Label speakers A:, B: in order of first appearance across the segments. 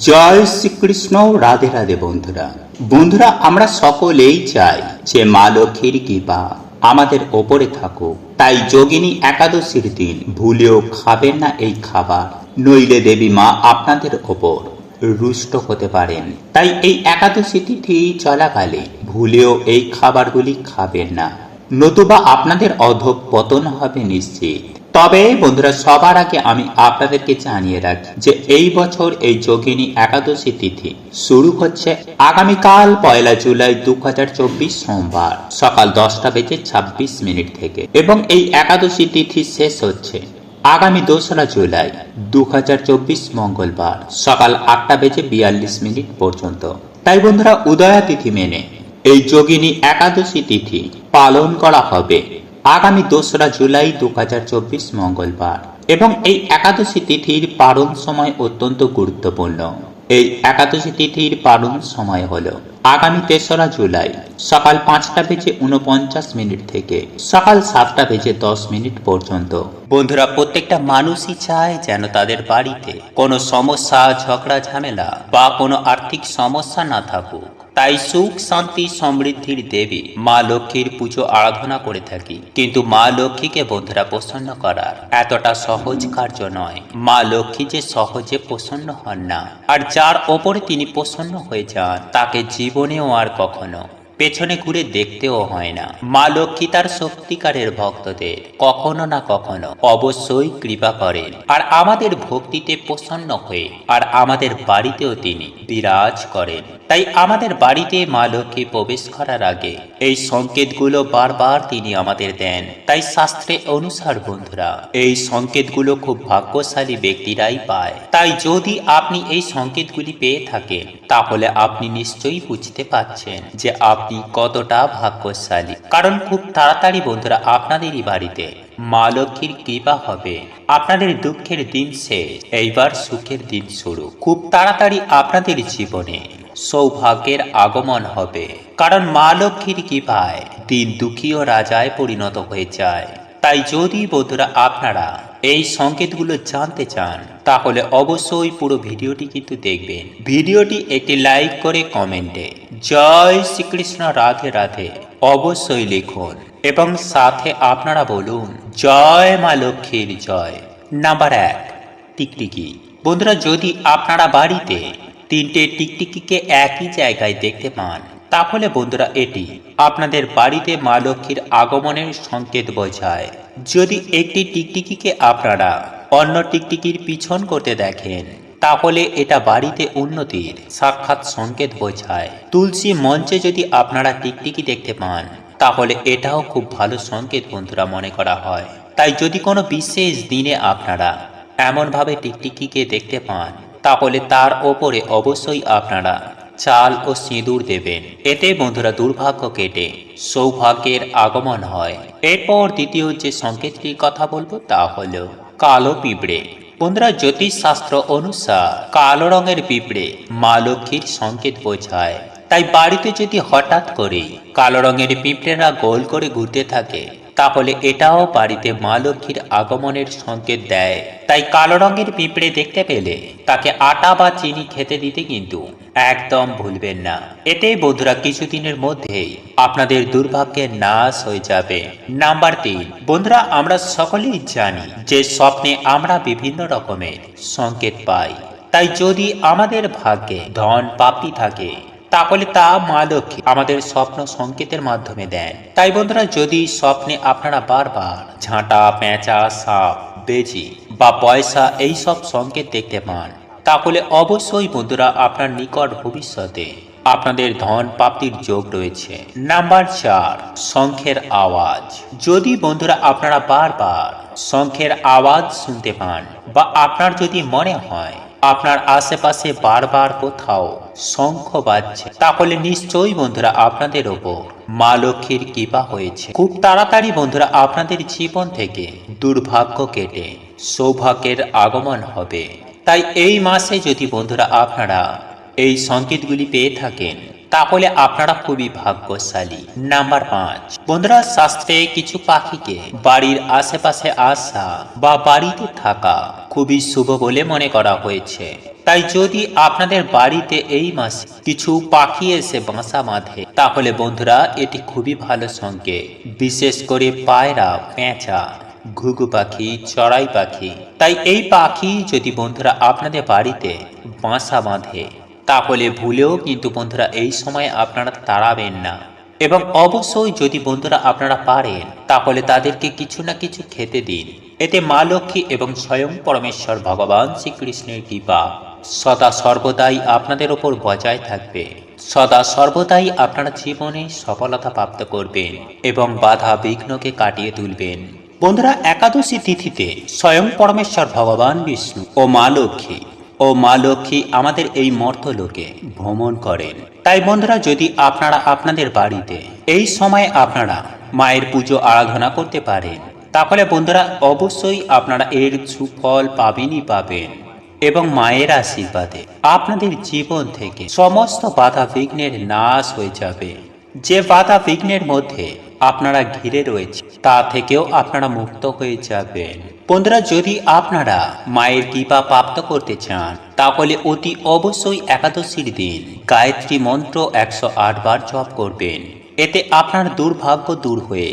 A: জয় শ্রীকৃষ্ণ, রাধে রাধে বন্ধুরা। বন্ধুরা, আমরা সকলেই চাই যে মা লক্ষ্মীর কৃপা আমাদের ওপরে থাকুক। তাই যোগিনী একাদশীর দিন ভুলেও খাবেন না এই খাবার। নইলে দেবী মা আপনাদের ওপর রুষ্ট হতে পারেন। তাই এই একাদশী তিথি চলাকালে ভুলেও এই খাবারগুলি খাবেন না। নতুবা আপনাদের অধঃ পতন হবে নিশ্চিত। তবে বন্ধুরা, সবার আগে আমি আপনাদেরকে জানিয়ে রাখি যে এই বছর এই যোগিনী একাদশী তিথি শুরু হচ্ছে আগামীকাল পয়লা জুলাই দু সোমবার সকাল দশটা বেজে ছাব্বিশ মিনিট থেকে এবং এই একাদশী তিথি শেষ হচ্ছে আগামী দোসরা জুলাই দু মঙ্গলবার সকাল আটটা বেজে বিয়াল্লিশ মিনিট পর্যন্ত। তাই বন্ধুরা উদয়া তিথি মেনে এই যোগিনী একাদশী তিথি পালন করা হবে। আগামী দোসরা জুলাই দু হাজার চব্বিশ মঙ্গলবার এবং এই একাদশী তিথির পালন সময় অত্যন্ত গুরুত্বপূর্ণ। এই একাদশী তিথির পালন সময় হল আগামী তেসরা জুলাই সকাল পাঁচটা বেজে উনপঞ্চাশ মিনিট থেকে সকাল সাতটা বেজে দশ মিনিট পর্যন্ত। বন্ধুরা, প্রত্যেকটা মানুষই চায় যেন তাদের বাড়িতে কোনো সমস্যা, ঝগড়া, ঝামেলা বা কোনো আর্থিক সমস্যা না থাকুক। তাই সুখ, শান্তি, সমৃদ্ধির দেবী মা লক্ষ্মীর পুজো আরাধনা করে থাকি। কিন্তু মা লক্ষ্মীকে বন্ধুরা প্রসন্ন করার এতটা সহজ কার্য নয়। মা লক্ষ্মী যে সহজে প্রসন্ন হন না, আর যার ওপরে তিনি প্রসন্ন হয়ে যান, তাকে জীবনেও আর কখনো পেছনে ঘুরে দেখতেও হয় না। মা লক্ষ্মী তার সত্যিকারের ভক্তদের কখনো না কখনো অবশ্যই কৃপা করেন। আর আমাদের ভক্তিতে প্রসন্ন হয়ে আর আমাদের বাড়িতেও তিনি বিরাজ করেন। তাই আমাদের বাড়িতে মা লক্ষ্মী প্রবেশ করার আগে এই সংকেতগুলো বারবার তিনি আমাদের দেন। তাই শাস্ত্রে অনুসার বন্ধুরা, এই সংকেতগুলো খুব ভাগ্যশালী ব্যক্তিরাই পায়। তাই যদি আপনি এই সংকেতগুলি পেয়ে থাকেন, তাহলে আপনি নিশ্চয়ই বুঝতে পাচ্ছেন যে আপনি কতটা ভাগ্যশালী? কারণ খুব তাড়াতাড়ি বন্ধুরা, আপনাদেরই বাড়িতে মা লক্ষ্মীর কৃপা হবে। আপনাদের দুঃখের দিন শেষ, এইবার সুখের দিন শুরু। খুব তাড়াতাড়ি আপনাদের জীবনে সৌভাগ্যের আগমন হবে। কারণ মা লক্ষ্মীর কৃপায় দিন দুঃখী ও রাজায় পরিণত হয়ে যায়। তাই যদি বন্ধুরা, আপনারা এই সংকেতগুলো জানতে চান, তাহলে অবশ্যই পুরো ভিডিওটি কিন্তু দেখবেন। ভিডিওটি একটি লাইক করে কমেন্টে, জয় শ্রীকৃষ্ণ, রাধে রাধে। অবশ্যই লিখুন এবং সাথে আপনারা বলুন, জয় মা লক্ষ্মীর জয়। নাম্বার এক, টিকটিকি। বন্ধুরা, যদি আপনারা বাড়িতে তিনটে টিকটিকিকে একই জায়গায় দেখতে পান তাহলে বন্ধুরা এটি আপনাদের বাড়িতে মা লক্ষ্মীর আগমনের সংকেত বোঝায়। যদি একটি টিকটিকিকে আপনারা অন্য টিকটিকির পিছন করতে দেখেন, তাহলে এটা বাড়িতে উন্নতির সাক্ষাৎ সংকেত বোঝায়। তুলসী মঞ্চে যদি আপনারা টিকটিকি দেখতে পান, তাহলে এটাও খুব ভালো সংকেত বন্ধুরা মনে করা হয়। তাই যদি কোনো বিশেষ দিনে আপনারা এমনভাবে টিকটিকিকে দেখতে পান, তাহলে তার ওপরে অবশ্যই আপনারা চাল ও সিঁদুর দেবেন। এতে বন্ধুরা দুর্ভাগ্য কেটে সৌভাগ্যের আগমন হয়। এরপর দ্বিতীয় যে সংকেতটির কথা বলব তা হল কালো পিঁপড়ে। বন্ধুরা জ্যোতিষ শাস্ত্র অনুসার কালো রঙের পিঁপড়ে মা লক্ষ্মীর সংকেত বোঝায়। তাই বাড়িতে যদি হঠাৎ করে কালো রঙের পিঁপড়েরা গোল করে ঘুরতে থাকে, তাহলে এটাও বাড়িতে মা লক্ষ্মীর আগমনের সংকেত দেয়। তাই কালো রঙের পিঁপড়ে দেখতে পেলে তাকে আটা বা চিনি খেতে দিতে কিন্তু একদম ভুলবেন না। এতে বন্ধুরা কিছুদিনের মধ্যেই আপনাদের দুর্ভাগ্যের নাশ হয়ে যাবে। নাম্বার তিন, বন্ধুরা আমরা সকলেই জানি যে স্বপ্নে আমরা বিভিন্ন রকমের সংকেত পাই। তাই যদি আমাদের ভাগ্যে ধন প্রাপ্তি থাকে, তাহলে তা মা লক্ষ্মী আমাদের স্বপ্ন সংকেতের মাধ্যমে দেন। তাই বন্ধুরা যদি স্বপ্নে আপনারা বারবার ঝাঁটা, পেঁচা, সাপ, বেজি বা পয়সা এই সব সংকেত দেখতে পান তাহলে অবশ্যই বন্ধুরা আপনার নিকট ভবিষ্যতে আপনাদের ধন প্রাপ্তির যোগ রয়েছে। নাম্বার চার, শঙ্খের আওয়াজ। যদি বন্ধুরা আপনারা বারবার শঙ্খের আওয়াজ শুনতে পান বা আপনার যদি মনে হয় আপনার আশেপাশে বারবার কোথাও শঙ্খ বাজছে, তাহলে নিশ্চয়ই বন্ধুরা আপনাদের ওপর মা লক্ষ্মীর কৃপা হয়েছে। খুব তাড়াতাড়ি বন্ধুরা আপনাদের জীবন থেকে দুর্ভাগ্য কেটে সৌভাগ্যের আগমন হবে। তাই এই মাসে যদি বন্ধুরা আপনারা এই সংকেতগুলি পেয়ে থাকেন, তাহলে আপনারা খুবই ভাগ্যশালী। নাম্বার পাঁচ, বন্ধুরা শাস্ত্রে কিছু পাখিকে বাড়ির আশেপাশে আসা বা বাড়িতে থাকা খুবই শুভ বলে মনে করা হয়েছে। তাই যদি আপনাদের বাড়িতে এই মাসে কিছু পাখি এসে বাসা বাঁধে, তাহলে বন্ধুরা এটি খুবই ভালো সংকেত বিশেষ করে পায়রা, পেঁচা ঘুঘু পাখি, চড়াই পাখি। তাই এই পাখি যদি বন্ধুরা আপনাদের বাড়িতে বাসা বাঁধে, তাহলে ভুলেও কিন্তু বন্ধুরা এই সময় আপনারা তাড়াবেন না। এবং অবশ্যই যদি বন্ধুরা আপনারা পারেন, তাহলে তাদেরকে কিছু না কিছু খেতে দিন। এতে মা লক্ষ্মী এবং স্বয়ং পরমেশ্বর ভগবান শ্রীকৃষ্ণের কৃপা সদা সর্বদাই আপনাদের ওপর বজায় থাকবে। সদা সর্বদাই আপনারা জীবনে সফলতা প্রাপ্ত করবেন এবং বাধা বিঘ্নকে কাটিয়ে তুলবেন। বন্ধুরা একাদশী তিথিতে স্বয়ং পরমেশ্বর ভগবান বিষ্ণু ও মা লক্ষ্মী ও মা লক্ষ্মী আমাদের এই মর্তলোকে ভ্রমণ করেন। তাই বন্ধুরা যদি আপনারা আপনাদের বাড়িতে এই সময় আপনারা মায়ের পুজো আরাধনা করতে পারেন, তাহলে বন্ধুরা অবশ্যই আপনারা এর সুফল পাবেনই পাবেন এবং মায়ের আশীর্বাদে আপনাদের জীবন থেকে সমস্ত বাধা বিঘ্নের নাশ হয়ে যাবে। যে বাধা বিঘ্নের মধ্যে আপনারা ঘিরে রয়েছে, তা থেকেও আপনারা মুক্ত হয়ে যাবেন। বন্ধুরা, যদি আপনারা মায়ের কৃপা প্রাপ্ত করতে চান, তাহলে অতি অবশ্যই একাদশীর দিন গায়ত্রী মন্ত্র একশো বার জপ করবেন। এতে আপনার দুর্ভাগ্য দূর হয়ে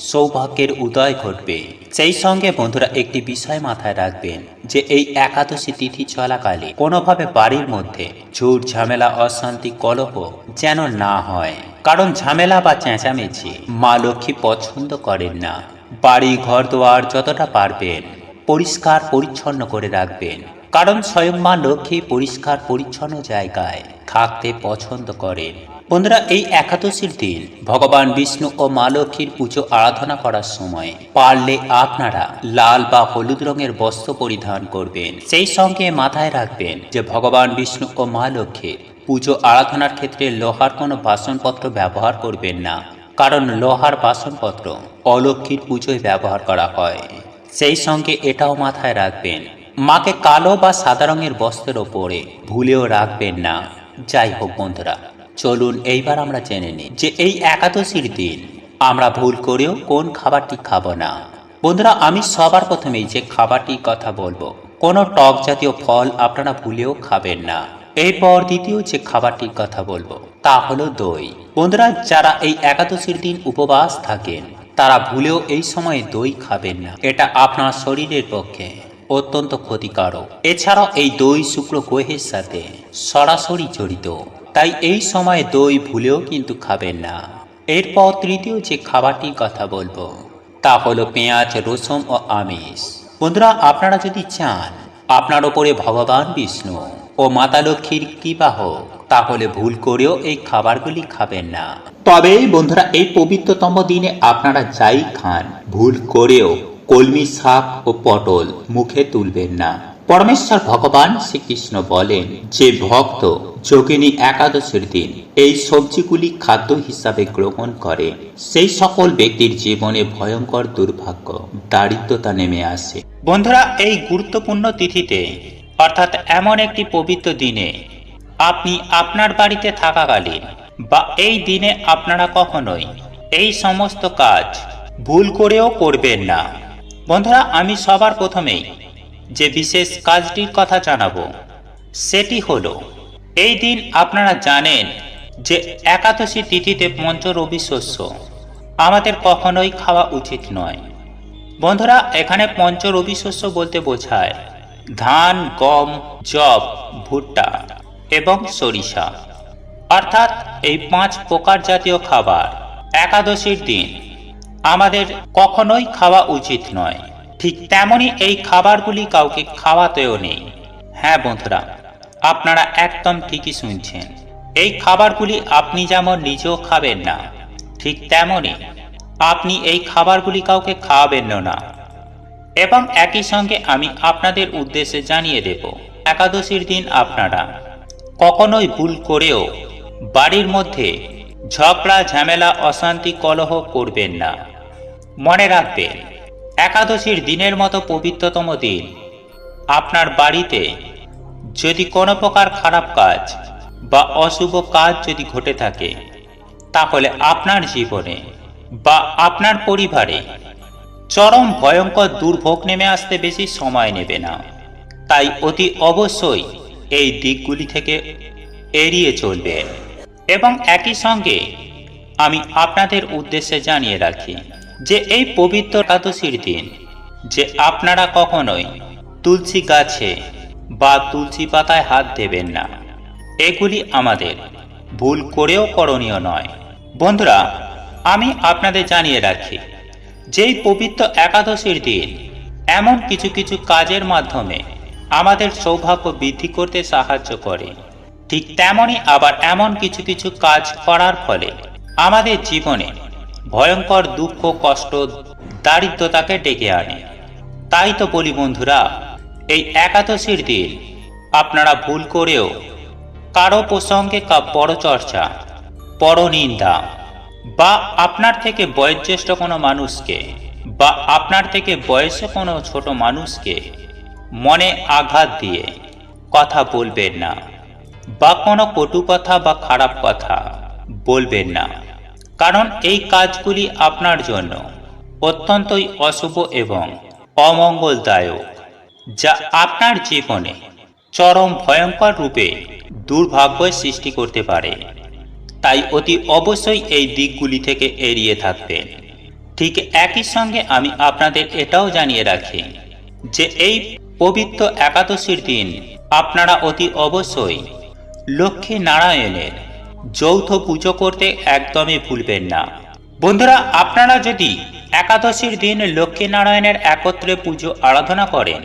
A: সৌভাগ্যের উদয় ঘটবে। সেই সঙ্গে বন্ধুরা একটি বিষয় মাথায় রাখবেন যে এই একাদশী তিথি চলাকালে কোনোভাবে বাড়ির মধ্যে ঝুট ঝামেলা, অশান্তি, কলহ যেন না হয়। কারণ ঝামেলা বা চেঁচামেচি মা লক্ষ্মী পছন্দ করেন না। বাড়ি, ঘর দোয়ার যতটা পারবেন পরিষ্কার পরিচ্ছন্ন করে রাখবেন। কারণ স্বয়ং মা লক্ষ্মী পরিষ্কার পরিচ্ছন্ন জায়গায় থাকতে পছন্দ করেন। বন্ধুরা, এই একাদশীর দিন ভগবান বিষ্ণু ও মা লক্ষ্মীর পুজো আরাধনা করার সময় পারলে আপনারা লাল বা হলুদ রঙের বস্ত্র পরিধান করবেন। সেই সঙ্গে মাথায় রাখবেন যে ভগবান বিষ্ণু ও মা লক্ষ্মীর পুজো আরাধনার ক্ষেত্রে লোহার কোনো বাসনপত্র ব্যবহার করবেন না, কারণ লোহার বাসনপত্র অলক্ষীর পুজোয় ব্যবহার করা হয়। সেই সঙ্গে এটাও মাথায় রাখবেন, মাকে কালো বা সাদা রঙের বস্ত্রের ওপরে ভুলেও রাখবেন না। যাই হোক বন্ধুরা চলুন এইবার আমরা জেনে নিই যে এই একাদশীর দিন আমরা ভুল করেও কোন খাবারটি খাব না। বন্ধুরা, আমি সবার প্রথমেই যে খাবারটির কথা বলব, কোনো টক জাতীয় ফল আপনারা ভুলেও খাবেন না। এরপর দ্বিতীয় যে খাবারটির কথা বলব, তা হলো দই। বন্ধুরা, যারা এই একাদশীর দিন উপবাস থাকেন, তারা ভুলেও এই সময়ে দই খাবেন না। এটা আপনার শরীরের পক্ষে। অত্যন্ত ক্ষতিকারক। এছাড়াও এই দই শুক্র গ্রহের সাথে সরাসরি জড়িত। তাই এই সময়ে দই ভুলেও কিন্তু খাবেন না। এরপর তৃতীয় যে খাবারটির কথা বলব, তা হলো পেঁয়াজ, রসুন ও আমিষ। বন্ধুরা, আপনারা যদি চান আপনার ওপরে ভগবান বিষ্ণু ও মাতা লক্ষ্মীর কৃপা হোক, তাহলে ভুল করেও এই খাবারগুলি খাবেন না। তবে বন্ধুরা, এই পবিত্রতম দিনে আপনারা যাই খান, ভুল করেও কলমি শাক ও পটল মুখে তুলবেন না। পরমেশ্বর ভগবান শ্রীকৃষ্ণ বলেন, যে ভক্ত যোগিনী একাদশের দিন এই সবজিগুলি খাদ্য হিসাবে গ্রহণ করে, সেই সকল ব্যক্তির জীবনে ভয়ঙ্কর দুর্ভাগ্য, দারিদ্রতা নেমে আসে। বন্ধুরা, এই গুরুত্বপূর্ণ তিথিতে, অর্থাৎ এমন একটি পবিত্র দিনে, আপনি আপনার বাড়িতে থাকাকালীন বা এই দিনে আপনারা কখনোই এই সমস্ত কাজ ভুল করেও করবেন না। বন্ধুরা, আমি সবার প্রথমেই যে বিশেষ কাজটির কথা জানাব, সেটি হলো, এই দিন আপনারা জানেন যে একাদশী তিথিতে পঞ্চ রবি শস্য আমাদের কখনোই খাওয়া উচিত নয়। বন্ধুরা, এখানে পঞ্চ রবি শস্য বলতে বোঝায় ধান, গম জব ভুট্টা এবং সরিষা। অর্থাৎ এই পাঁচ প্রকার জাতীয় খাবার একাদশীর দিন। আমাদের কখনোই খাওয়া উচিত নয়। ঠিক তেমনই এই খাবারগুলি কাউকে খাওয়াতেও নেই। হ্যাঁ বন্ধুরা, আপনারা একদম ঠিকই শুনছেন। এই খাবারগুলি আপনি যেমন নিজেও খাবেন না, ঠিক তেমনই আপনি এই খাবারগুলি কাউকে খাওয়াবেন না। এবং একই সঙ্গে আমি আপনাদের উদ্দেশ্যে জানিয়ে দেব, একাদশীর দিন আপনারা কখনোই ভুল করেও বাড়ির মধ্যে ঝগড়া, ঝামেলা, অশান্তি, কলহ করবেন না। মনে রাখবেন, একাদশীর দিনের মতো পবিত্রতম দিন। আপনার বাড়িতে যদি কোনো প্রকার খারাপ কাজ বা অশুভ কাজ যদি ঘটে থাকে, তাহলে আপনার জীবনে বা আপনার পরিবারে চরম ভয়ঙ্কর দুর্ভোগ নেমে আসতে বেশি সময় নেবে না। তাই অতি অবশ্যই এই দিকগুলি থেকে এড়িয়ে চলবে এবং একই সঙ্গে আমি আপনাদের উদ্দেশ্যে জানিয়ে রাখি যে এই পবিত্র একাদশীর দিন, যে আপনারা কখনোই তুলসী গাছে বা তুলসী পাতায় হাত দেবেন না। এগুলি আমাদের ভুল করেও করণীয় নয়। বন্ধুরা, আমি আপনাদের জানিয়ে রাখি, যেই পবিত্র একাদশীর দিন এমন কিছু কিছু কাজের মাধ্যমে আমাদের সৌভাগ্য বৃদ্ধি করতে সাহায্য করে, ঠিক তেমনই আবার এমন কিছু কিছু কাজ করার ফলে আমাদের জীবনে ভয়ঙ্কর দুঃখ, কষ্ট, দারিদ্রতাকে ডেকে আনে। তাই তো বলি বন্ধুরা, এই একাদশীর দিন আপনারা ভুল করেও কারও প্রসঙ্গে কা পরচর্চা পরনিন্দা বা আপনার থেকে বয়োজ্যেষ্ঠ কোনো মানুষকে, বা আপনার থেকে বয়সে কোনো ছোট মানুষকে মনে আঘাত দিয়ে কথা বলবেন না, বা কোনো কটু কথা বা খারাপ কথা বলবেন না। কারণ এই কাজগুলি আপনার জন্য অত্যন্তই অশুভ এবং অমঙ্গলদায়ক, যা আপনার জীবনে চরম ভয়ঙ্কর রূপে দুর্ভাগ্য সৃষ্টি করতে পারে। তাই অতি অবশ্যই এই দিকগুলি থেকে এড়িয়ে থাকবেন। ঠিক একই সঙ্গে আমি আপনাদের এটাও জানিয়ে রাখি যে এই পবিত্র একাদশীর দিন আপনারা অতি অবশ্যই লক্ষ্মী নারায়ণের যৌথ পুজো করতে একদমই ভুলবেন না। বন্ধুরা, আপনারা যদি একাদশীর দিন লক্ষ্মী নারায়ণের একত্রে পুজো আরাধনা করেন,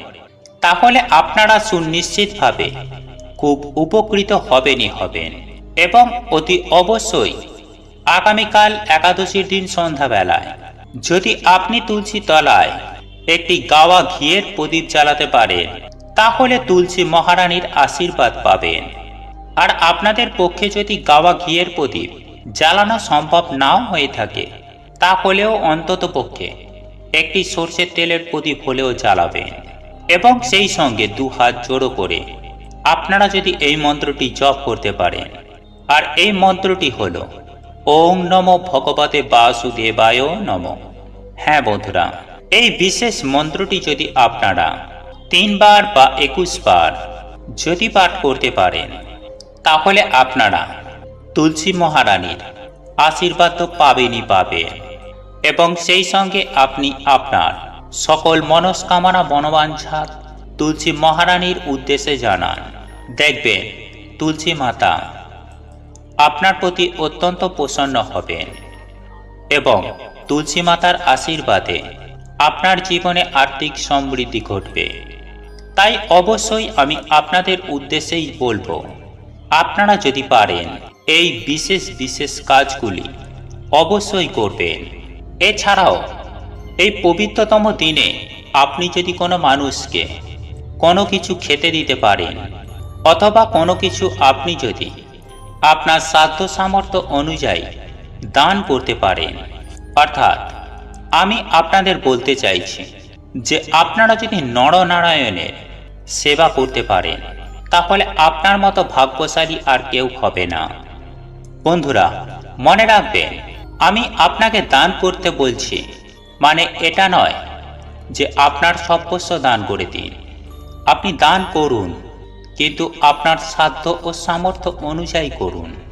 A: তাহলে আপনারা সুনিশ্চিতভাবে খুব উপকৃত হবেনই হবেন এবং অতি অবশ্যই আগামীকাল একাদশীর দিন সন্ধ্যাবেলায় যদি আপনি তুলসী তলায় একটি গাওয়া ঘিয়ের প্রদীপ জ্বালাতে পারেন, তাহলে তুলসী মহারানীর আশীর্বাদ পাবেন। আর আপনাদের পক্ষে যদি গাওয়া ঘিয়ের প্রদীপ জ্বালানো সম্ভব নাও হয়ে থাকে তাহলেও অন্তত পক্ষে একটি সর্ষের তেলের প্রদীপ হলেও জ্বালাবেন। এবং সেই সঙ্গে দু হাত জোড়ো করে আপনারা যদি এই মন্ত্রটি জপ করতে পারেন। আর এই মন্ত্রটি হল ওং নম ভগবতে বাসুদেবায় নম। হ্যাঁ বন্ধুরা, এই বিশেষ মন্ত্রটি যদি আপনারা তিনবার বা একুশ বার যদি পাঠ করতে পারেন তাহলে আপনারা তুলসী মহারানীর আশীর্বাদ তো পাবেনই পাবেন এবং সেই সঙ্গে আপনি আপনার সকল মনস্কামনা বনবাঞ্ছা তুলসী মহারানীর উদ্দেশ্যে জানান। দেখবেন, তুলসী মাতা আপনার প্রতি অত্যন্ত প্রসন্ন হবেন এবং তুলসী মাতার আশীর্বাদে আপনার জীবনে আর্থিক সমৃদ্ধি ঘটবে। তাই অবশ্যই আমি আপনাদের উদ্দেশ্যেই বলব আপনারা যদি পারেন, এই বিশেষ বিশেষ কাজগুলি অবশ্যই করবেন। এছাড়াও, এই পবিত্রতম দিনে আপনি যদি কোনো মানুষকে কোনো কিছু খেতে দিতে পারেন, অথবা কোনো কিছু আপনি যদি আপনার সাধ্য সামর্থ্য অনুযায়ী দান করতে পারেন, অর্থাৎ আমি আপনাদের বলতে চাইছি যে আপনারা যদি নরনারায়ণের সেবা করতে পারেন তাহলে আপনার মতো ভাগ্যশালী আর কেউ হবে না। বন্ধুরা, মনে রাখবেন, আমি আপনাকে দান করতে বলছি মানে এটা নয় যে আপনার সর্বস্ব দান করে দিন। আপনি দান করুন, কিন্তু আপনার সাধ্য ও সামর্থ্য অনুযায়ী করুন।